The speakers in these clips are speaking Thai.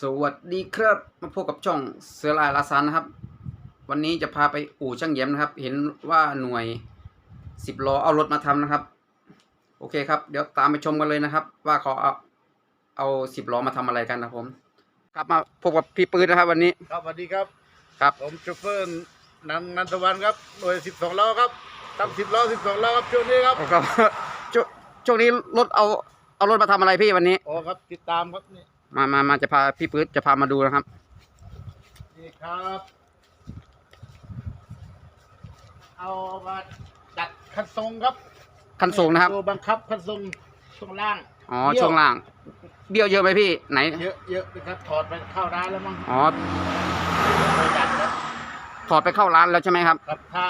สวัสดีครับมาพบกับช่องเสือลายลาซานนะครับ วันนี้จะพาไปอู่ช่างเยี่ยมนะครับ เห็นว่าหน่วยสิบล้อเอารถมาทำนะครับ โอเคครับ เดี๋ยวตามไปชมกันเลยนะครับ ว่าเขาเอาเอาสิบล้อมาทำอะไรกันนะครับผมครับมาพบกับพี่ปืนนะครับ วันนี้ครับสวัสดีครับครับผมโชเฟอร์นันนันทวันครับหน่วยสิบสองล้อครับทำสิบล้อสิบสองล้อครับช่วงนี้ครับครับช่วงช่วงนี้รถเอาเอารถมาทำอะไรพี่วันนี้โอ้ครับติดตามครับนี่ มามามาจะพาพี่ปืนจะพามาดูนะครับนี่ครับ เอามาดัดคันทรงครับคันสูงนะครับตัวบังคับคันทรงช่วงล่างอ๋อเบี้ยวช่วงล่าง เบี้ยวเยอะไหมพี่ไหน เยอะเยอะนะครับถอดไปเข้าร้านแล้วมั้งอ๋อไปดัดครับถอดไปเข้าร้านแล้วใช่ไหมครับ ครับ ถ้า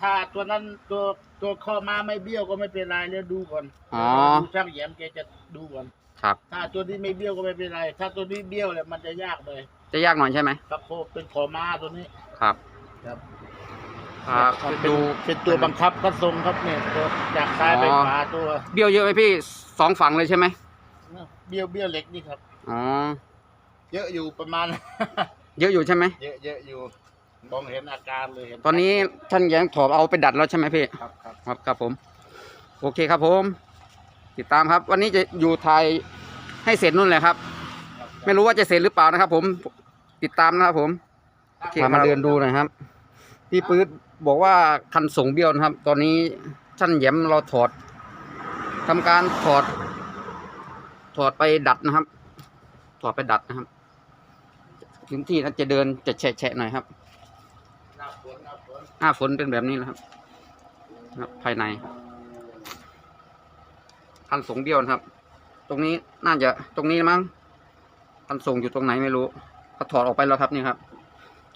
ถ้าตัวนั้นตัวตัวข้อมาไม่เบี้ยวก็ไม่เป็นไรเดี๋ยวดูก่อนอ๋อดูช่างแหยมแกจะดูก่อน ครับ ถ้าตัวนี้ไม่เบี้ยวก็ไม่เป็นไร ถ้าตัวนี้เบี้ยวเลยมันจะยากเลยจะยากหน่อยใช่ไหมครับเพราะเป็นขอม้าตัวนี้ครับครับอ่าเป็นดูเป็นตัวบังคับคัดทรงครับเนี่ยตัวจากซ้ายไปอ๋อขวาตัวเบี้ยวเยอะไหมพี่สองฝั่งเลยใช่ไหมเบี้ยวเบี้ยวเหล็กนี่ครับอ๋อเยอะอยู่ประมาณ เยอะอยู่ใช่ไหมเยอะเยอะอยู่มองเห็นอาการเลยเห็นตอนนี้ท่านแย้งถอดเอาไปดัดแล้วใช่ไหมพี่ครับครับครับครับผม โอเคครับผม ติดตามครับ วันนี้จะอยู่ไทยให้เสร็จนู่นเลยครับครับ ไม่รู้ว่าจะเสร็จหรือเปล่านะครับ ผมติดตามนะครับผมโอเคมาเดินดูหน่อยครับพี่ปื๊ดบอกว่าคันส่งเบี้ยวนะครับ ตอนนี้ท่านแย้มเราถอดทำการถอด ถอดไปดัดนะครับ ถอดไปดัดนะครับพื้นที่นั้นจะเดินจะแฉะๆหน่อยครับหน้าฝนหน้าฝนหน้าฝนเป็นแบบนี้นะครับนะครับ ภายใน คันส่งเบี้ยวนะครับ ตรงนี้น่าจะตรงนี้มั้งคันส่งอยู่ตรงไหนไม่รู้ก็ถอดออกไปแล้วครับนี่ครับ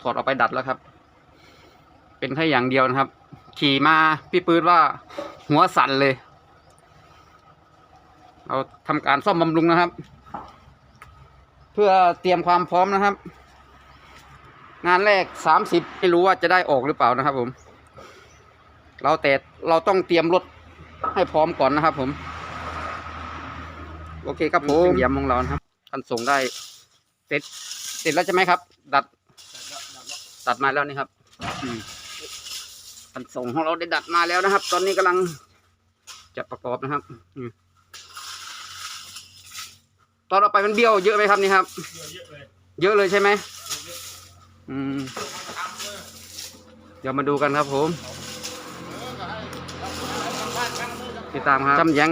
ถอดออกไปดัดแล้วครับ เป็นแค่อย่างเดียวนะครับ ขี่มาพี่ปืนว่าหัวสั่นเลย เราทำการซ่อมบำรุงนะครับ เพื่อเตรียมความพร้อมนะครับ งานแรกสามสิบไม่รู้ว่าจะได้ออกหรือเปล่านะครับ ผม เราแต่เราต้องเตรียมรถให้พร้อมก่อนนะครับ ผม โอเคครับผมเยี่ยมของเรานะครับคันส่งได้เสร็จเสร็จแล้วใช่ไหมครับ ดัดตัดมาแล้วนี่ครับอืมคันส่งของเราได้ดัดมาแล้วนะครับ ตอนนี้กำลังจะประกอบนะครับอืมตอนเราไปมันเบี้ยวเยอะไหมครับนี่ครับเยอะเลยเยอะเลยใช่ไหมอืมเดี๋ยวมาดูกันครับผมติดตามครับช่ำแยง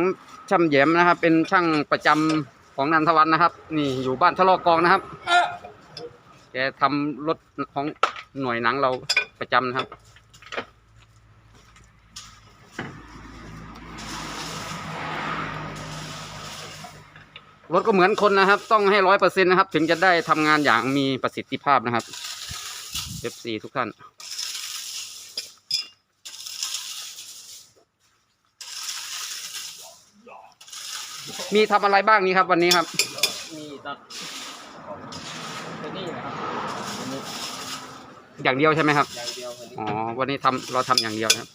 ช่ำแยมนะครับ เป็นช่างประจำของนันทวันนะครับ นี่อยู่บ้านทะเลอกองนะครับ แกทำรถของหน่วยหนังเราประจำนะครับรถก็เหมือนคนนะครับ ต้องให้ร้อยเปอร์เซ็นนะครับ ถึงจะได้ทำงานอย่างมีประสิทธิภาพนะครับ F4 ทุกท่าน มีทำอะไรบ้างนี้ครับ วันนี้ครับ มีตัดตัวนี้นะครับตัวนี้อย่างเดียวใช่ไหมครับ อย่างเดียวตัวนี้อ๋อ วันนี้ทำเราทำอย่างเดียวนะครับ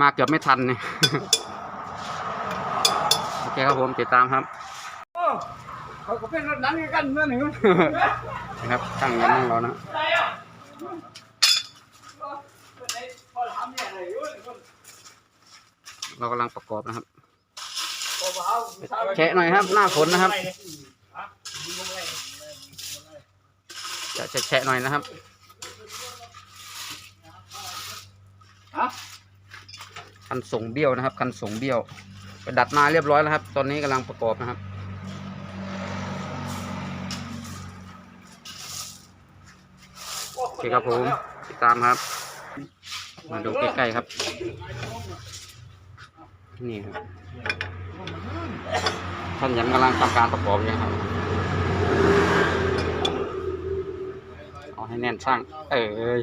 มาเกือบไม่ทันเนี่ย โอเคครับผมติดตามครับ เขาก็เป็นรถนั้นกันเมื่อหนึ่งนะครับช่างเงินของเรานะ เรากำลังประกอบนะครับ แฉะหน่อยครับ หน้าฝนนะครับจะจะแฉะหน่อยนะครับคันส่งเบี้ยวนะครับ คันส่งเบี้ยวไปดัดมาเรียบร้อยแล้วครับ ตอนนี้กำลังประกอบนะครับโอเคครับผมติดตามครับ มาดูใกล้ๆครับ นี่ครับท่านยังกำลังทำการประกอบอยู่ครับ เอาให้แน่นช่าง เอ้ย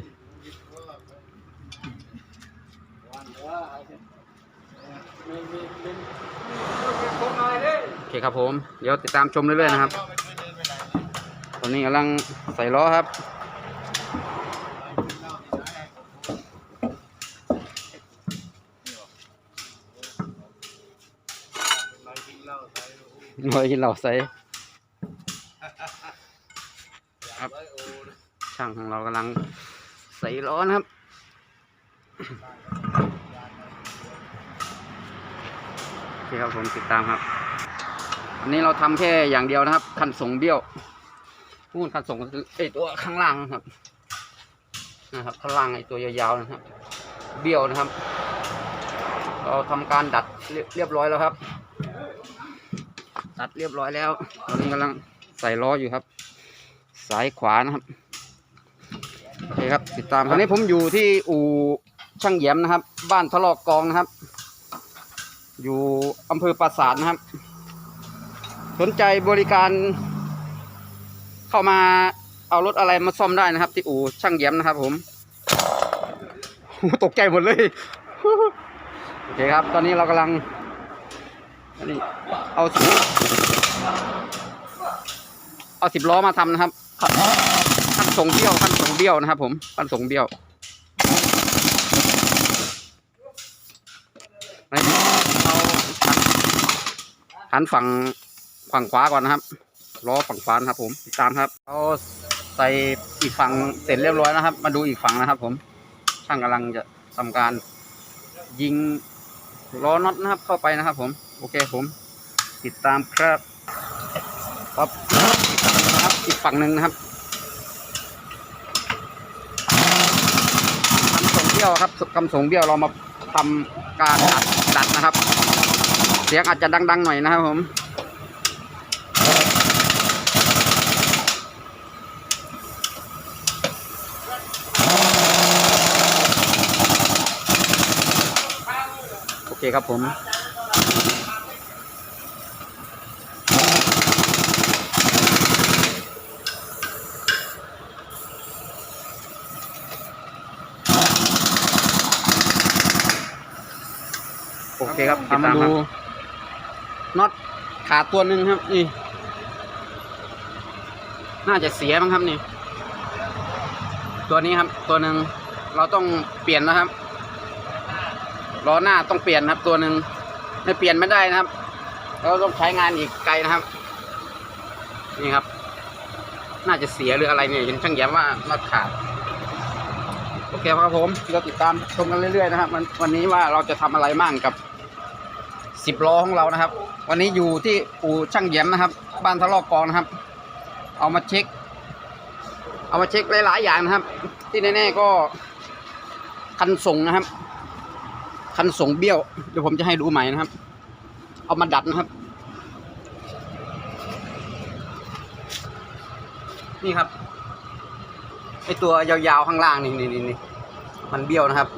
โอเคครับผม เดี๋ยวติดตามชมเรื่อยๆนะครับ ตอนนี้กำลังใส่ล้อครับ หน่วยเราใส่ครับ ช่างของเรากำลังใส่ล้อนะครับโอเคครับผมติดตามครับ อันนี้เราทำแค่อย่างเดียวนะครับ คันส่งเบี้ยวพูดคันส่งก็คือไอตัวข้างล่างนะครับนะครับข้างล่างไอตัวยาวๆนะครับ เบี้ยวนะครับ เราทำการดัดเรียบร้อยแล้วครับ ดัดเรียบร้อยแล้วตอนนี้กำลังใส่ล้ออยู่ครับ สายขวานะครับโอเคครับติดตามตอนนี้ผมอยู่ที่อู่ช่างแหยมนะครับ บ้านทะลอกกองนะครับ อยู่อำเภอปราสาทนะครับ สนใจบริการ เข้ามาเอารถอะไรมาซ่อมได้นะครับ ที่อู่ช่างแหยมนะครับผมตกใจหมดเลย โอเคครับ ตอนนี้เรากำลังนนี้ เอาสิเอาสิบล้อมาทำนะครับคันคันส่งเบี้ยวคันส่งเบี้ยวนะครับ ผมคันส่งเบี้ยวเอาหันฝั่งฝั่งขวาก่อนนะครับล้อฝั่งขวานะครับ ผมติดตามครับเอาใส่อีกฝั่งเสร็จเรียบร้อยนะครับ มาดูอีกฝั่งนะครับ ผมช่างกำลังจะทำการยิงล้อน็อตนะครับเข้าไปนะครับ ผม โอเคผม ติดตามครับปั๊บนะครับอีกฝั่งหนึ่งนะครับคำส่งเบี้ยวครับคำส่งเบี้ยวเรามาทำการดัดดัดนะครับ เสียงอาจจะดัง ๆ หน่อยนะครับผมโอเคครับผม เคครับติดตามครับน็อตขาดตัวหนึ่งครับ นี่ น่าจะเสียมั้งครับนี่ ตัวนี้ครับ ตัวหนึ่งเราต้องเปลี่ยนนะครับล้อหน้าต้องเปลี่ยนนะครับ ตัวหนึ่งไม่เปลี่ยนไม่ได้นะครับ เราต้องใช้งานอีกไกลนะครับ นี่ครับ น่าจะเสียหรืออะไรเนี่ยเห็นช่างแย้มว่าน็อตขาดโอเคครับผมเราติดตามชมกันเรื่อยๆนะครับวันวันนี้ว่าเราจะทำอะไรมั่งกับ สิบล้อของเรานะครับ วันนี้อยู่ที่อู่ช่างแย้มนะครับ บ้านทะลอกกองนะครับ เอามาเช็ค เอามาเช็คหลายๆอย่างนะครับ ที่แน่ๆก็คันส่งนะครับ คันส่งเบี้ยวเดี๋ยวผมจะให้ดูใหม่นะครับ เอามาดัดนะครับ นี่ครับไอตัวยาวๆข้างล่างนี่นี่นี่นี่มันเบี้ยวนะครับ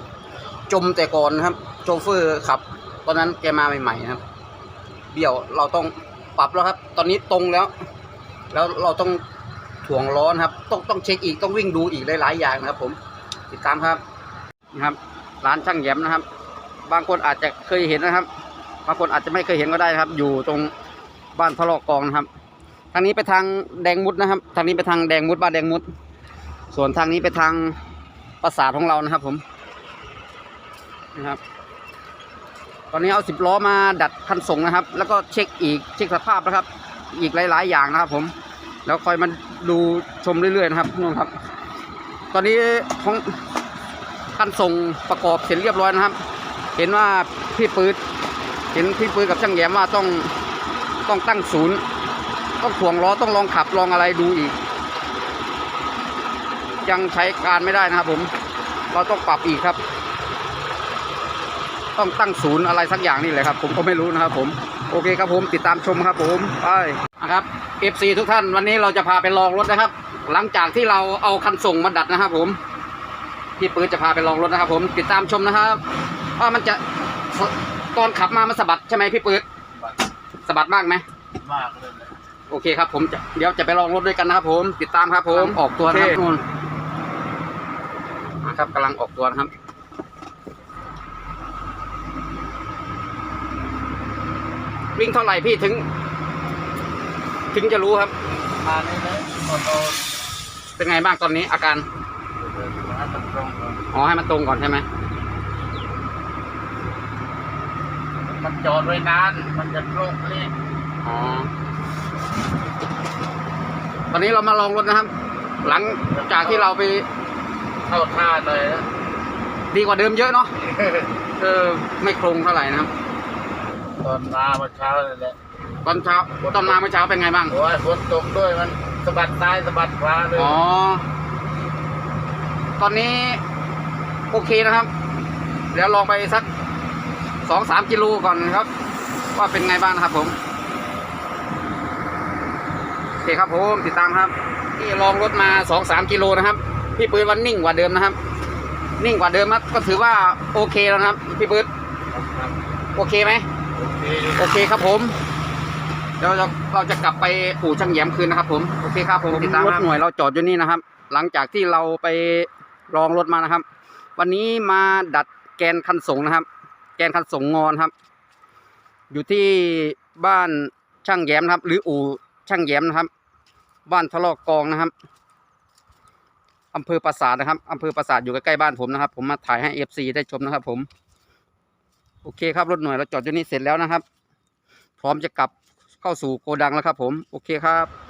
จมแต่ก่อนนะครับ โชเฟอร์ขับ ตอนนั้นแกมาใหม่ๆนะครับ เบี้ยวเราต้องปรับแล้วครับ ตอนนี้ตรงแล้ว แล้วเราต้องถ่วงล้อนะครับ ต้องต้องเช็คอีกต้องวิ่งดูอีกหลายๆอย่างนะครับ ผมติดตามครับนะครับ ร้านช่างแย้มนะครับ บางคนอาจจะเคยเห็นนะครับ บางคนอาจจะไม่เคยเห็นก็ได้ครับ อยู่ตรงบ้านทะเลาะกองนะครับ ทางนี้ไปทางแดงมุดนะครับ ทางนี้ไปทางแดงมุดบ้านแดงมุด ส่วนทางนี้ไปทางปราสาทของเรานะครับ ผมนะครับ ตอนนี้เอาสิบล้อมาดัดคันส่งนะครับ แล้วก็เช็คอีกเช็คสภาพนะครับ อีกหลาย ๆ อย่างนะครับ ผมแล้วคอยมาดูชมเรื่อยๆนะครับนู่นครับ ตอนนี้ของคันส่งประกอบเสร็จเรียบร้อยนะครับ เห็นว่าพี่ปืดเห็นพี่ปืดกับช่างแยมว่าต้องต้องตั้งศูนย์ต้องถ่วงล้อต้องลองขับลองอะไรดูอีก ยังใช้การไม่ได้นะครับผม เราต้องปรับอีกครับ ต้องตั้งศูนย์อะไรสักอย่างนี่แหละครับ ผมก็ไม่รู้นะครับ ผมโอเคครับผมติดตามชมครับ ผมไปนะครับ FC ทุกท่านวันนี้เราจะพาไปลองรถนะครับ หลังจากที่เราเอาคันส่งมาดัดนะครับ ผมพี่ปืนจะพาไปลองรถนะครับ ผมติดตามชมนะครับว่ามันจะตอนขับมามันสะบัดใช่ไหมพี่ปืนสะบัดมากไหมมากเลยนะโอเคครับ ผมจะเดี๋ยวจะไปลองรถด้วยกันนะครับ ผมติดตามครับ ผมออกตัวนะครับนู่นนะครับกำลังออกตัวนะครับ วิ่งเท่าไหร่พี่ถึง ถึงจะรู้ครับมานี่นะพอเราเป็นไงบ้างตอนนี้อาการเดินมาให้มันตรงก่อนอ๋อให้มันตรงก่อนใช่ไหมมันจอดไว้นาน มันจะโรคนี่ออ๋อตอนนี้เรามาลองรถนะครับ หลังจากที่เราไปเข้าท่าหน่อยนะดีกว่าเดิมเยอะเนาะเออไม่โครงเท่าไหร่นะครับ ตอนมาเมื่อเช้าเลยแหละตอนเช้าตอนมาเมื่อเช้าเป็นไงบ้าง โอ้ยฝนตกด้วยมันสะบัดซ้ายสะบัดขวาเลยอ๋อ ตอนนี้โอเคนะครับ เดี๋ยวลองไปสักสองสามกิโลก่อนครับ ว่าเป็นไงบ้างนะครับผมโอเคครับผมติดตามครับนี่ลองรถมาสองสามกิโลนะครับ พี่ปืนวันนิ่งกว่าเดิมนะครับ นิ่งกว่าเดิมครับก็ถือว่าโอเคแล้วนะครับ พี่ปืนครับโอเคไหม โอเคโอเคครับผม เดี๋ยวเราเราจะกลับไปอู่ช่างแย้มคืนนะครับ ผมโอเคครับผมติดตามรถหน่วยเราจอดอยู่นี่นะครับ หลังจากที่เราไปลองรถมานะครับ วันนี้มาดัดแกนคันส่งนะครับ แกนคันส่งงอนครับ อยู่ที่บ้านช่างแย้มนะครับ หรืออู่ช่างแย้มนะครับ บ้านทะเลาะกองนะครับอำเภอปราสาทนะครับอำเภอปราสาทอยู่ใกล้ๆบ้านผมนะครับ ผมมาถ่ายให้เอฟซีได้ชมนะครับ ผม โอเคครับรถหน่วยเราจอดอยู่นี่เสร็จแล้วนะครับ พร้อมจะกลับเข้าสู่โกดังแล้วครับผม โอเคครับ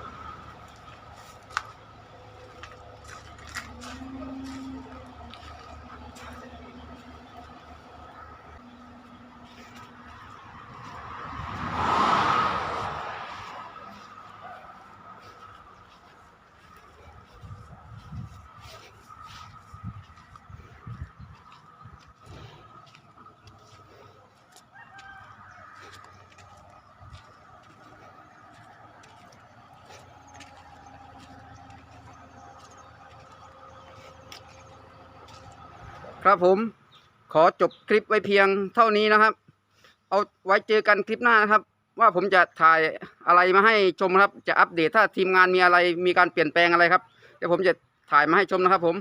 ครับผมขอจบคลิปไว้เพียงเท่านี้นะครับ เอาไว้เจอกันคลิปหน้านะครับ ว่าผมจะถ่ายอะไรมาให้ชมครับ จะอัปเดตถ้าทีมงานมีอะไรมีการเปลี่ยนแปลงอะไรครับเดี๋ยวผมจะถ่ายมาให้ชมนะครับ ผม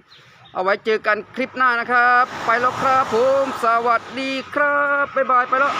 เอาไว้เจอกันคลิปหน้านะครับ ไปแล้วครับผม สวัสดีครับบ๊ายบายไปแล้ว